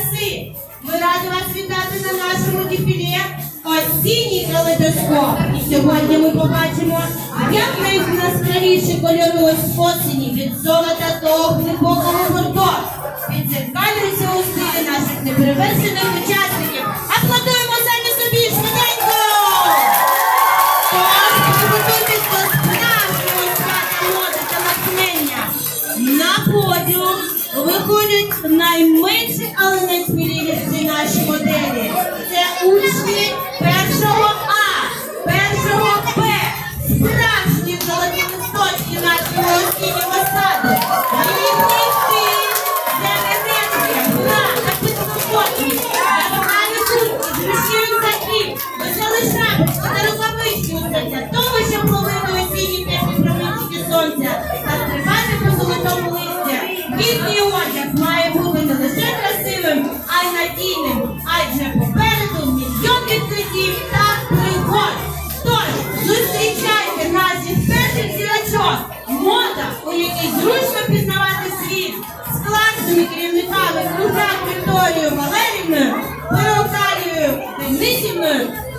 краси. Ми раді вас вітати на нашому дефіле осінній калейдоскоп. І сьогодні ми побачимо як найяскравіші кольори осені від золота до глибокого гурту. Відзеркалюються у стилі наших неперевершених учасників. Аплодуємо найменші, але найсміливіші наші моделі.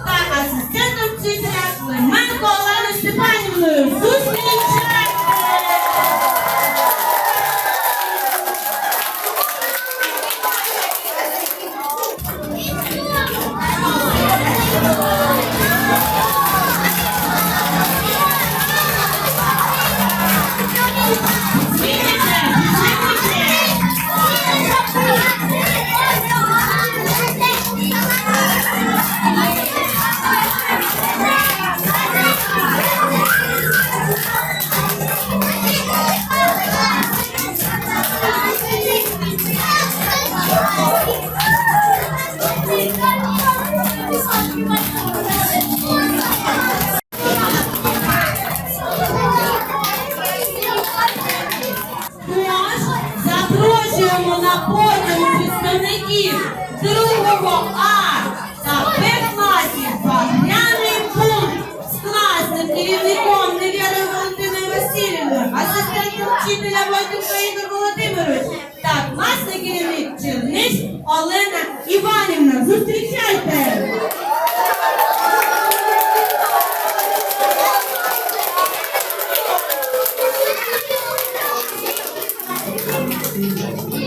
Та асистентом вчителя Клименко Оленою Степанівною. Зустрічайте! Представників другого А та Б класів Багряний пункт з класним керівником Невірою Валентиною Васильівною, асистентом вчителя Войтенко Ігор Володимирович та класний керівник Черниш Олена Іванівна. Зустрічайте! Підтримуємо.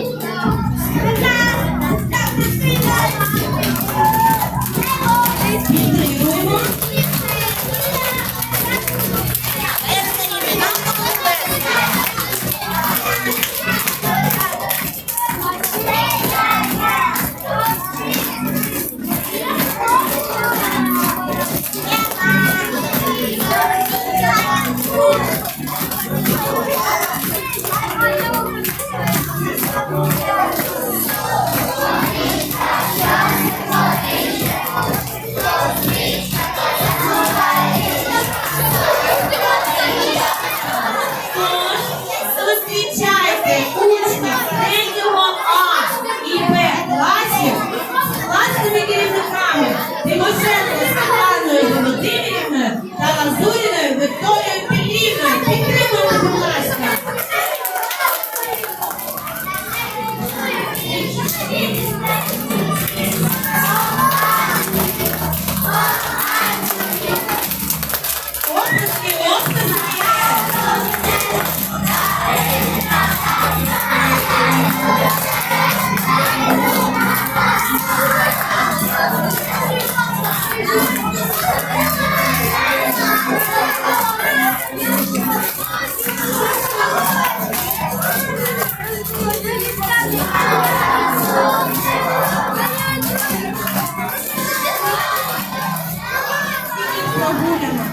Прогуляно.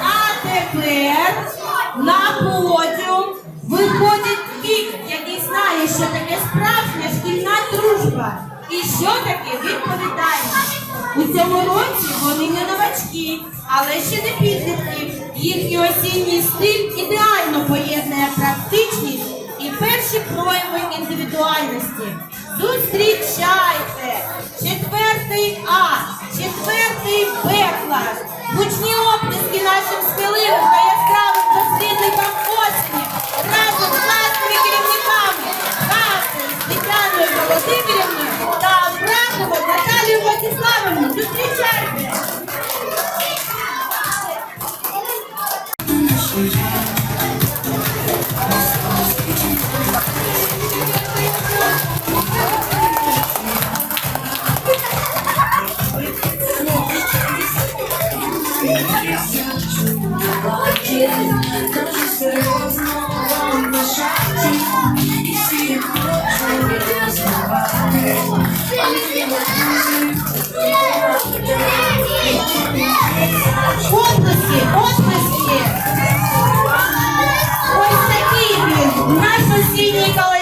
А тепер на подіум виходить вік, який знає, що таке справжня шкільна дружба. І що таке відповідальність. У цьому році вони не новачки, але ще не підлітки. Їхній осінній стиль ідеально поєднує практичність і перші прояви індивідуальності. Зустрічайте! Оплески, оплески. Ось такий він, наш сусідній колектив.